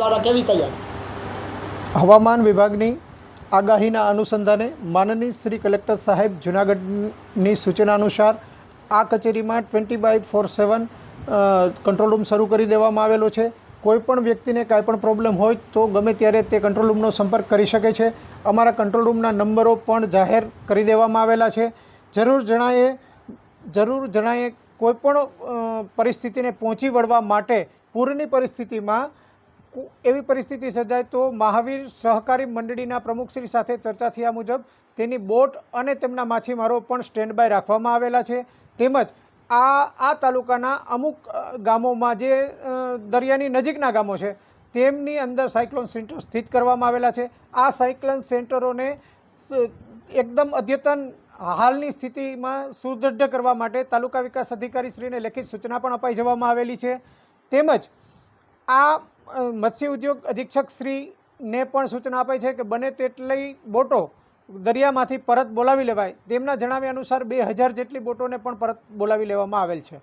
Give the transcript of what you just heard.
દ્વારા કેવી તૈયારી હવામાન વિભાગની આગાહીના અનુસંધાને માનનીય શ્રી કલેક્ટર સાહેબ જૂનાગઢની સૂચના અનુસાર આ કચેરીમાં twenty by four seven control room શરૂ કરી દેવામાં આવેલો છે. કોઈ પણ વ્યક્તિને કાંઈ પણ પ્રોબ્લેમ હોય તો ગમે ત્યારે તે કંટ્રોલ રૂમનો સંપર્ક કરી શકે છે. અમારા કંટ્રોલ રૂમના નંબરો પણ જાહેર કરી દેવામાં આવેલા છે. જરૂર જણાએ જરૂર જણાએ કોઈ પણ પરિસ્થિતિને પહોંચી વળવા માટે પૂરની પરિસ્થિતિમાં એવી પરિસ્થિતિ સર્જાય તો મહાવીર સહકારી મંડળીના પ્રમુખશ્રી સાથે ચર્ચા થયા મુજબ તેની બોટ અને તેમના માછીમારો પણ સ્ટેન્ડ બાય રાખવામાં આવેલા છે. તેમજ આ આ તાલુકાના અમુક ગામોમાં જે દરિયાની નજીકના ગામો છે, તેમની અંદર સાયક્લોન સેન્ટર સ્થિત કરવામાં આવેલા છે. આ સાયક્લોન સેન્ટરોને એકદમ અદ્યતન હાલની સ્થિતિમાં સુદૃઢ કરવા માટે તાલુકા વિકાસ અધિકારી શ્રીને લેખિત સૂચના પણ અપાઈ જવામાં આવેલી છે. તેમજ આ મત્સ્ય ઉદ્યોગ અધિક્ષક શ્રીને પણ સૂચના અપાઈ છે કે બને તેટલી બોટો દરિયામાંથી પરત બોલાવી લેવાય. તેમના જણાવ્યા અનુસાર બે હજાર જેટલી બોટોને પણ પરત બોલાવી લેવામાં આવેલ છે.